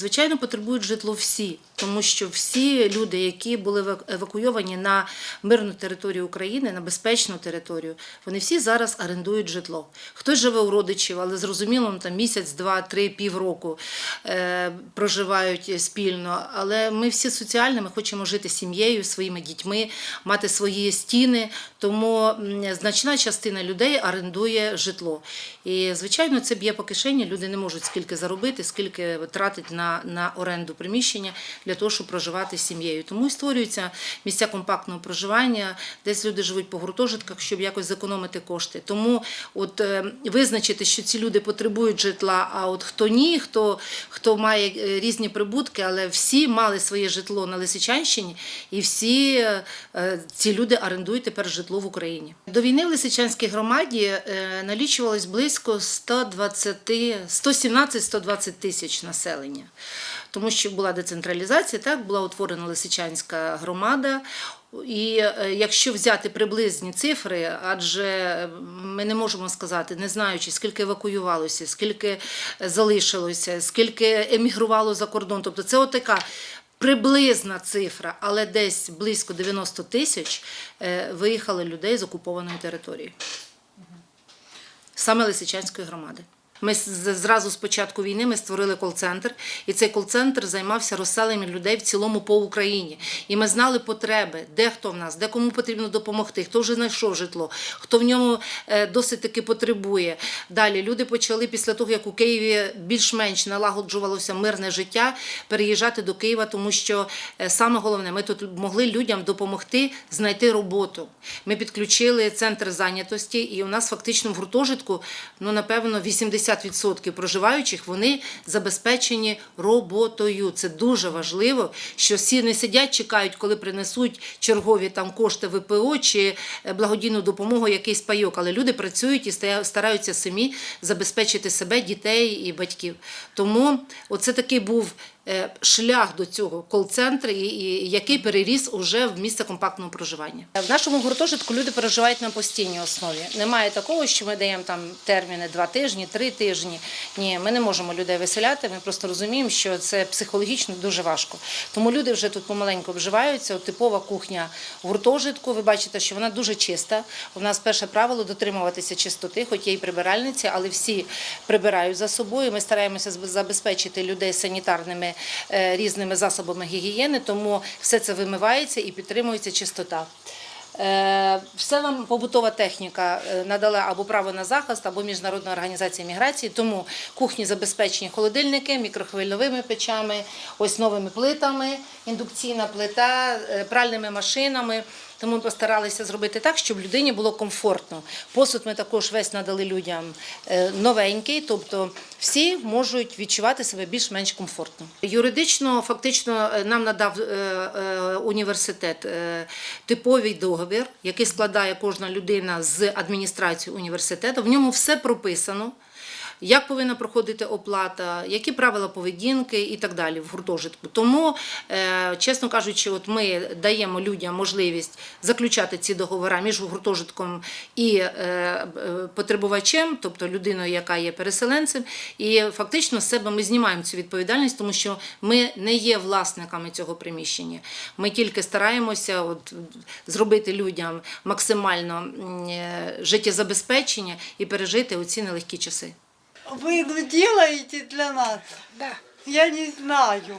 Звичайно, потребують житло всі, тому що всі люди, які були евак- евакуйовані на мирну територію України, на безпечну територію, вони всі зараз орендують житло. Хтось живе у родичів, але зрозуміло, ну, там місяць, два, три, півроку е, проживають спільно. Але ми всі соціальні, ми хочемо жити сім'єю, своїми дітьми, мати свої стіни. Тому значна частина людей орендує житло. І, звичайно, це б'є по кишені. Люди не можуть скільки заробити, скільки тратить на, на оренду приміщення для того, щоб проживати з сім'єю. Тому і створюються місця компактного проживання, десь люди живуть по гуртожитках, щоб якось зекономити кошти. Тому от е, визначити, що ці люди потребують житла, а от хто ні, хто, хто має е, різні прибутки, але всі мали своє житло на Лисичанщині, і всі е, ці люди орендують тепер житло в Україні. До війни в Лисичанській громаді налічувалось близько 120, 117-120 тисяч населення. Тому що була децентралізація, так була утворена Лисичанська громада. І е, якщо взяти приблизні цифри, адже ми не можемо сказати, не знаючи, скільки евакуювалося, скільки залишилося, скільки емігрувало за кордон. Тобто це отака приблизна цифра, але десь близько 90 тисяч е, виїхали людей з окупованої території. Саме Лисичанської громади. Ми зразу з початку війни ми створили кол-центр, і цей кол-центр займався розселенням людей в цілому по Україні. І ми знали потреби, де хто в нас, де кому потрібно допомогти, хто вже знайшов житло, хто в ньому е, досить таки потребує. Далі люди почали після того, як у Києві більш-менш налагоджувалося мирне життя, переїжджати до Києва, тому що е, саме головне, ми тут могли людям допомогти знайти роботу. Ми підключили центр зайнятості, і у нас фактично в гуртожитку, ну напевно, 80% проживаючих вони забезпечені роботою. Це дуже важливо, що всі не сидять, чекають, коли принесуть чергові там кошти ВПО чи е, благодійну допомогу, якийсь пайок. Але люди працюють і стараються самі забезпечити себе, дітей і батьків. Тому оце такий був шлях до цього кол-центру, який переріс уже в місце компактного проживання. В нашому гуртожитку люди переживають на постійній основі. Немає такого, що ми даємо там терміни два тижні, три тижні. Ні, ми не можемо людей виселяти. Ми просто розуміємо, що це психологічно дуже важко. Тому люди вже тут помаленьку обживаються. От типова кухня гуртожитку. Ви бачите, що вона дуже чиста. У нас перше правило дотримуватися чистоти, хоч є і прибиральниці, але всі прибирають за собою. Ми стараємося забезпечити людей санітарними е, різними засобами гігієни, тому все це вимивається і підтримується чистота. Е, Все вам побутова техніка е, надала або право на захист, або Міжнародна організація міграції. Тому кухні забезпечені холодильники, мікрохвильовими печами, ось новими плитами, індукційна плита, е, пральними машинами. Тому ми постаралися зробити так, щоб людині було комфортно. Посуд ми також весь надали людям е, новенький, тобто всі можуть відчувати себе більш-менш комфортно. Юридично, фактично, е, нам надав е, університет типовий договір, який складає кожна людина з адміністрацією університету. В ньому все прописано. Як повинна проходити оплата, які правила поведінки і так далі в гуртожитку. Тому, е, чесно кажучи, от ми даємо людям можливість заключати ці договори між гуртожитком і е, е, потребувачем, тобто людиною, яка є переселенцем. І фактично з себе ми знімаємо цю відповідальність, тому що ми не є власниками цього приміщення. Ми тільки стараємося от, зробити людям максимально життєзабезпечення і пережити оці нелегкі часи. Вы делаете для нас? Да. Я не знаю.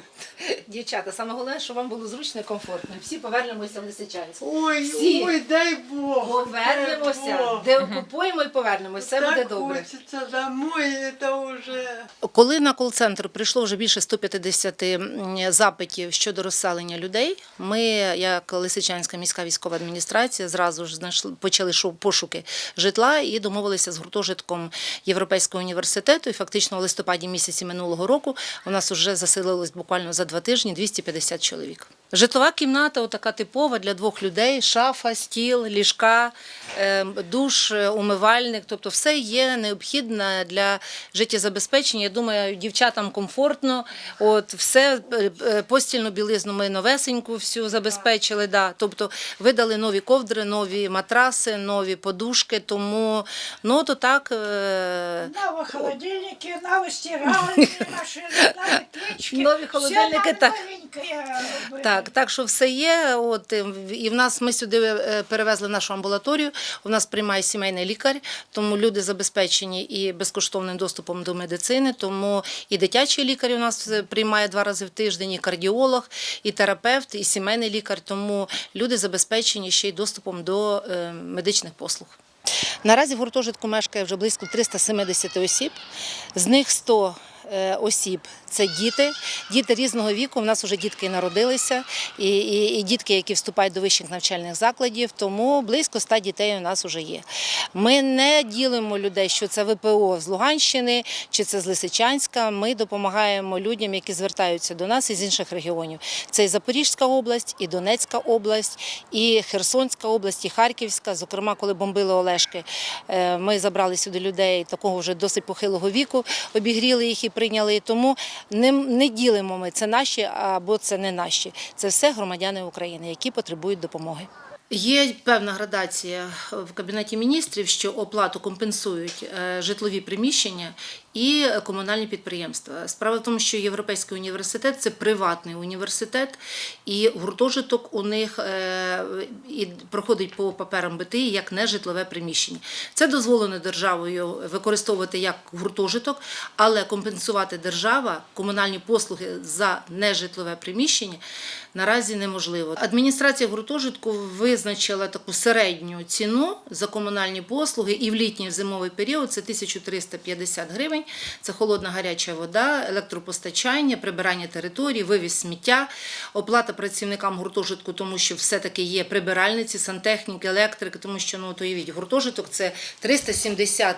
Дівчата, саме головне, щоб вам було зручно і комфортно. Всі повернемося в Лисичанськ. Ой, Всі. ой, дай Бог. Повернемося, Бог. де окупуємо і повернемося. Все буде так добре. хочется домой, это уже... Коли на кол-центр прийшло вже більше 150 м, запитів щодо розселення людей, ми, як Лисичанська міська військова адміністрація, зразу ж знайшли почали шо- пошуки житла і домовилися з гуртожитком Європейського університету. І фактично в листопаді місяці минулого року у нас вже заселилось буквально за два тижні 250 чоловік. Житлова кімната, отака типова для двох людей: шафа, стіл, ліжка, е, душ, е, умивальник. Тобто, все є необхідне для життєзабезпечення. Я думаю, дівчатам комфортно. От все е, е, постільну білизну ми новесеньку всю забезпечили. Да. Тобто видали нові ковдри, нові матраси, нові подушки. Тому ну то так. е, Новые холодильники, новые стиральные машины, новые печки. Нові холодильники, так. Так. Так, так що все є. От е, і в нас ми сюди е, перевезли нашу амбулаторію. У нас приймає сімейний лікар, тому люди забезпечені і безкоштовним доступом до медицини. Тому і дитячий лікар у нас е, приймає два рази в тиждень, і кардіолог, і терапевт, і сімейний лікар. Тому люди забезпечені ще й доступом до медичних послуг. Наразі в гуртожитку мешкає вже близько 370 осіб, з них 100 е, осіб це діти, діти різного віку. У нас вже дітки народилися, і, і, і дітки, які вступають до вищих навчальних закладів, тому близько 100 дітей у нас вже є. Ми не ділимо людей, що це ВПО з Луганщини чи це з Лисичанська. Ми допомагаємо людям, які звертаються до нас із інших регіонів. Це і Запорізька область, і Донецька область, і Херсонська область, і Харківська. Зокрема, коли бомбили Олешки, е, ми забрали сюди людей такого вже досить похилого віку, обігріли їх і прийняли. Тому не, не ділимо ми це наші або це не наші. Це все громадяни України, які потребують допомоги. Є певна градація в кабінеті міністрів, що оплату компенсують е, житлові приміщення і комунальні підприємства. Справа в тому, що Європейський університет це приватний університет, і гуртожиток у них е, і проходить по паперам БТІ як нежитлове приміщення. Це дозволено державою використовувати як гуртожиток, але компенсувати держава комунальні послуги за нежитлове приміщення наразі неможливо. Адміністрація гуртожитку визначила таку середню ціну за комунальні послуги і в літній зимовий період це 1350 гривень. Це холодна гаряча вода, електропостачання, прибирання території, вивіз сміття, оплата працівникам гуртожитку, тому що все-таки є прибиральниці, сантехніки, електрики, тому що ну то уявіть, гуртожиток це 370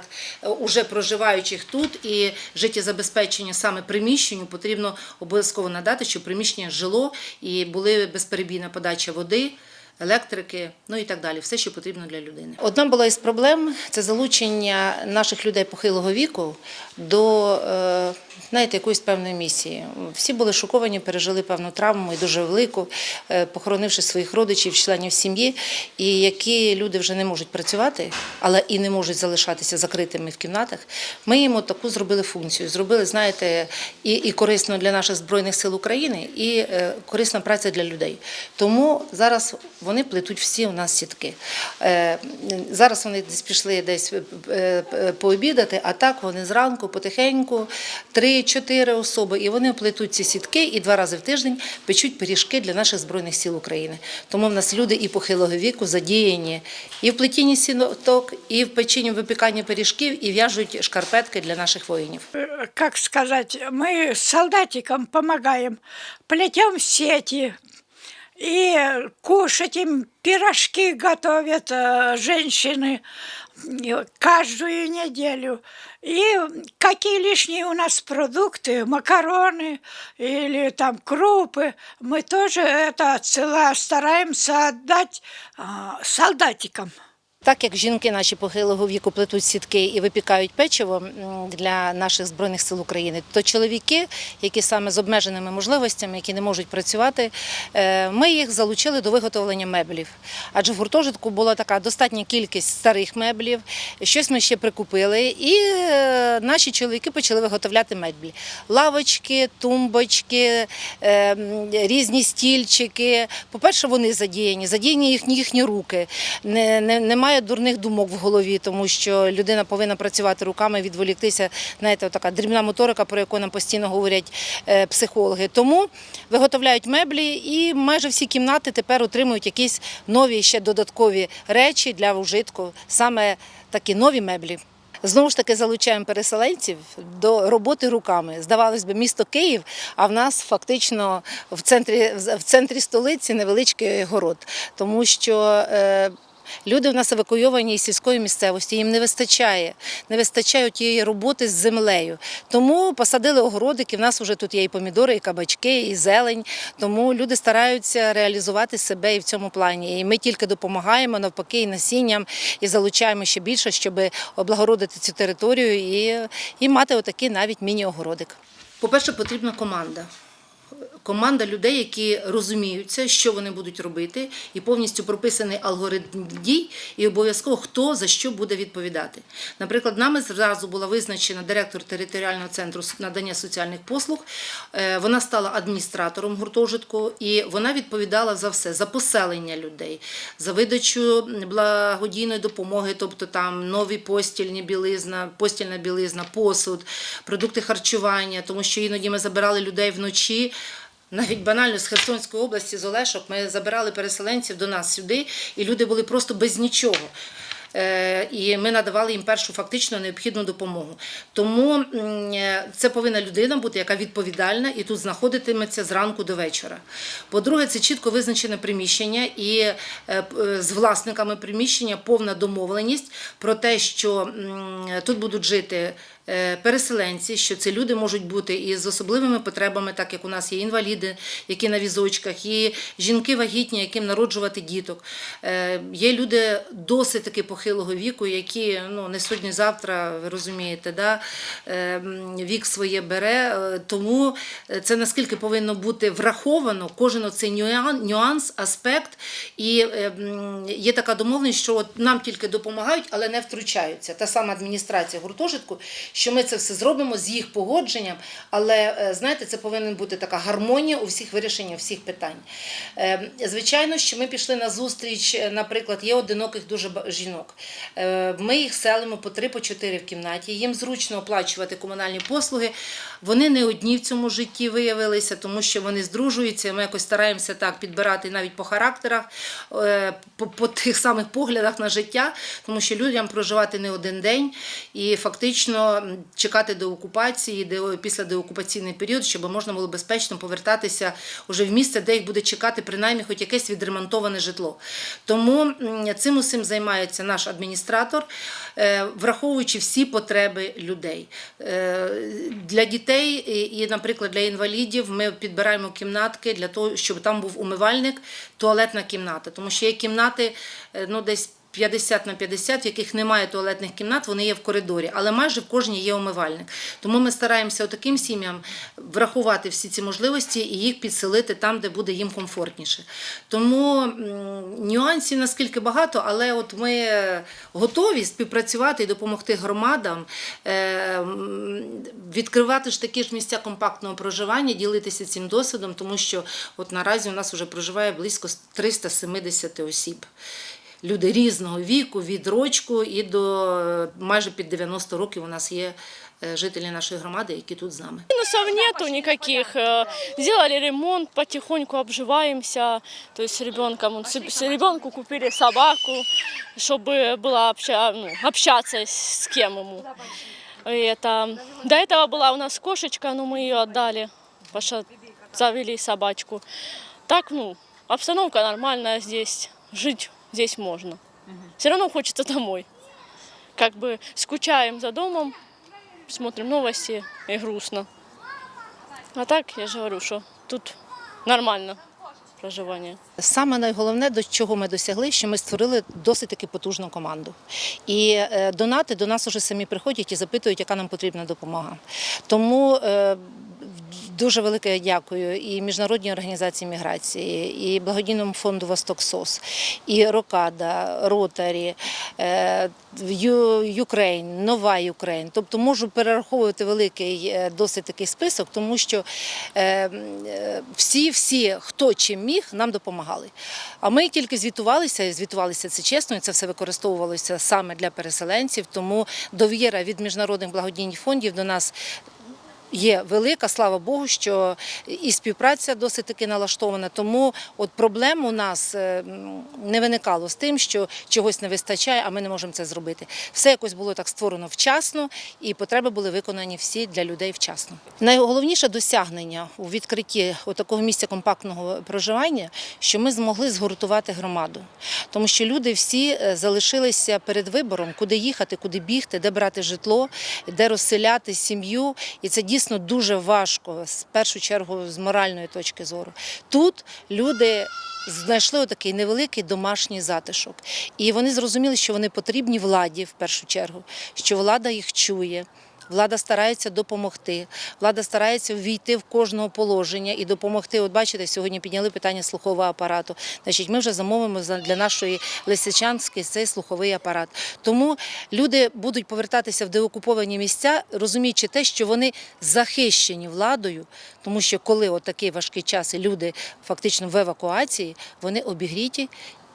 уже проживаючих тут, і життєзабезпечення саме приміщенню потрібно обов'язково надати, щоб приміщення жило і були безперебійна подача води. Електрики, ну і так далі, все, що потрібно для людини. Одна була із проблем це залучення наших людей похилого віку до е, знаєте, якоїсь певної місії. Всі були шоковані, пережили певну травму і дуже велику, е, похоронивши своїх родичів, членів сім'ї, і які люди вже не можуть працювати, але і не можуть залишатися закритими в кімнатах. Ми їм таку зробили функцію. Зробили, знаєте, і, і корисно для наших збройних сил України, і е, корисна праця для людей. Тому зараз вони плетуть всі у нас сітки. Е, Зараз вони десь пішли десь е, е, пообідати, а так вони зранку потихеньку, три-чотири особи, і вони плетуть ці сітки і два рази в тиждень печуть пиріжки для наших збройних сил України. Тому в нас люди і похилого віку задіяні і в плетінні сіток, і в печенні випіканні пиріжків, і в'яжуть шкарпетки для наших воїнів. Как сказать, мы солдатикам помогаем, плетем сети, и кушать им пирожки готовят э, женщины э, каждую неделю. И какие лишние у нас продукты, макароны или там крупы, мы тоже это отсыла- стараемся отдать а, солдатикам. Так як жінки наші похилого віку плетуть сітки і випікають печиво для наших збройних сил України, то чоловіки, які саме з обмеженими можливостями, які не можуть працювати, е, ми їх залучили до виготовлення меблів. Адже в гуртожитку була така достатня кількість старих меблів, щось ми ще прикупили, і е, наші чоловіки почали виготовляти меблі: лавочки, тумбочки, е, різні стільчики. По-перше, вони задіяні, задіяні їхні, їхні руки. Не, не, немає дурних думок в голові, тому що людина повинна працювати руками, відволіктися. Знаєте, така дрібна моторика, про яку нам постійно говорять е, психологи. Тому виготовляють меблі, і майже всі кімнати тепер отримують якісь нові ще додаткові речі для вжитку, саме такі нові меблі. Знову ж таки залучаємо переселенців до роботи руками. Здавалось би, місто Київ, а в нас фактично в центрі, в центрі столиці невеличкий город, тому що. Е, Люди в нас евакуйовані із сільської місцевості, їм не вистачає, не вистачає тієї роботи з землею. Тому посадили огородики. В нас вже тут є і помідори, і кабачки, і зелень. Тому люди стараються реалізувати себе і в цьому плані. І ми тільки допомагаємо навпаки і насінням, і залучаємо ще більше, щоб облагородити цю територію і, і мати отакий навіть міні-огородик. По-перше, потрібна команда. Команда людей, які розуміються, що вони будуть робити, і повністю прописаний алгоритм дій, і обов'язково хто за що буде відповідати. Наприклад, нами зразу була визначена директор територіального центру надання соціальних послуг. Е, Вона стала адміністратором гуртожитку, і вона відповідала за все: за поселення людей, за видачу благодійної допомоги, тобто там нові постільні білизна, постільна білизна, посуд, продукти харчування, тому що іноді ми забирали людей вночі. Навіть банально з Херсонської області, з Олешок, ми забирали переселенців до нас сюди, і люди були просто без нічого. Е, І ми надавали їм першу фактично необхідну допомогу. Тому е, це повинна людина бути, яка відповідальна і тут знаходитиметься зранку до вечора. По-друге, це чітко визначене приміщення і е, з власниками приміщення повна домовленість про те, що тут будуть жити переселенці, що це люди можуть бути і з особливими потребами, так як у нас є інваліди, які на візочках, і жінки вагітні, яким народжувати діток. Е, Є люди досить таки похилого віку, які ну, не сьогодні, завтра, ви розумієте, да? е, вік своє бере. Е, Тому це наскільки повинно бути враховано кожен нюан- нюанс, аспект. І е, є така домовленість, що от нам тільки допомагають, але не втручаються. Та сама адміністрація гуртожитку, що ми це все зробимо з їх погодженням, але е, знаєте, це повинна бути така гармонія у всіх вирішеннях всіх питань. Е, Звичайно, що ми пішли на зустріч, е, наприклад, є одиноких дуже жінок. Ми їх селимо по три, по чотири в кімнаті. Їм зручно оплачувати комунальні послуги. Вони не одні в цьому житті виявилися, тому що вони здружуються. Ми якось стараємося так підбирати навіть по характерах, по, по тих самих поглядах на життя, тому що людям проживати не один день і фактично чекати до окупації, де після деокупаційний період, щоб можна було безпечно повертатися уже в місце, де їх буде чекати принаймні хоч якесь відремонтоване житло. Тому цим усім займається наш адміністратор, е, враховуючи всі потреби людей. Е, Для дітей і, і, наприклад, для інвалідів ми підбираємо кімнатки для того, щоб там був умивальник, туалетна кімната. Тому що є кімнати е, ну, десь 50 на 50, в яких немає туалетних кімнат, вони є в коридорі, але майже в кожній є умивальник. Тому ми стараємося таким сім'ям врахувати всі ці можливості і їх підселити там, де буде їм комфортніше. Тому нюансів наскільки багато, але от ми готові співпрацювати і допомогти громадам е, відкривати ж такі ж місця компактного проживання, ділитися цим досвідом, тому що от наразі у нас вже проживає близько 370 осіб Люди різного віку, від рочку і до е, майже під 90 років у нас є е, жителі нашої громади, які тут з нами. Минусов нету никаких. Э, Сделали ремонт, потихоньку обживаемся. То есть с ребенком, вот с с ребенку купили собаку, чтобы было обща, ну, общаться с с кем ему. И это, до этого была у нас кошечка, но мы ее отдали, потому что завели собачку. Так, ну, обстановка нормальная здесь, жить здесь можно. Все равно хочется домой. Как бы скучаем за домом, смотрим новости и грустно. А так, я ж говорю, що тут нормально проживання. Саме найголовне, до чого ми досягли, що ми створили досить таки потужну команду. І е, донати до нас уже самі приходять і запитують, яка нам потрібна допомога. Тому е, дуже велике дякую і Міжнародній організації міграції, і благодійному фонду Восток СОС, і Рокада, Ротарі, е, Юкрейн, Нова Юкрейн. Тобто можу перераховувати великий е, досить такий список, тому що е, всі, всі, хто чим міг, нам допомагали. А ми тільки звітувалися, і звітувалися це чесно, і це все використовувалося саме для переселенців. Тому довіра від міжнародних благодійних фондів до нас є велика, слава Богу, що і співпраця досить таки налаштована. Тому от проблем у нас е, не виникало з тим, що чогось не вистачає, а ми не можемо це зробити. Все якось було так створено вчасно, і потреби були виконані всі для людей вчасно. Найголовніше досягнення у відкритті такого місця компактного проживання, що ми змогли згуртувати громаду, тому що люди всі е, залишилися перед вибором, куди їхати, куди бігти, де брати житло, де розселяти сім'ю, і це дійсно дуже важко, в першу чергу з моральної точки зору. Тут люди знайшли такий невеликий домашній затишок, і вони зрозуміли, що вони потрібні владі в першу чергу, що влада їх чує. Влада старається допомогти. Влада старається ввійти в кожного положення і допомогти. От бачите, сьогодні підняли питання слухового апарату. Значить, ми вже замовимо для нашої лисичанської цей слуховий апарат. Тому люди будуть повертатися в деокуповані місця, розуміючи те, що вони захищені владою, тому що коли от такий важкий час і люди фактично в евакуації, вони обігріті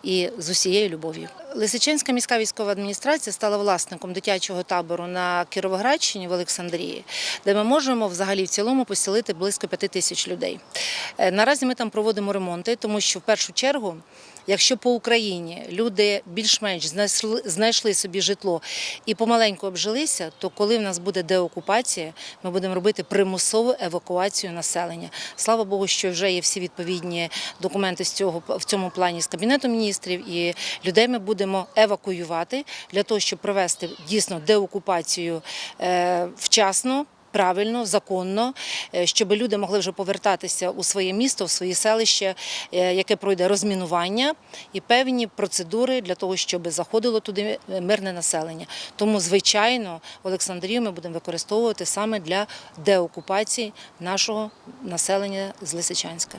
і з усією любов'ю. Лисичанська міська військова адміністрація стала власником дитячого табору на Кіровоградщині в Олександрії, де ми можемо взагалі в цілому поселити близько п'яти тисяч людей. Е, Наразі ми там проводимо ремонти, тому що в першу чергу. Якщо по Україні люди більш-менш знайшли, собі житло і помаленьку обжилися, то коли в нас буде деокупація, ми будемо робити примусову евакуацію населення. Слава Богу, що вже є всі відповідні документи з цього в цьому плані з кабінету міністрів, і людей ми будемо евакуювати для того, щоб провести дійсно деокупацію е, вчасно. Правильно, законно, е, щоб люди могли вже повертатися у своє місто, в своє селище, е, яке пройде розмінування і певні процедури для того, щоб заходило туди мирне населення. Тому, звичайно, Олександрію ми будемо використовувати саме для деокупації нашого населення з Лисичанська.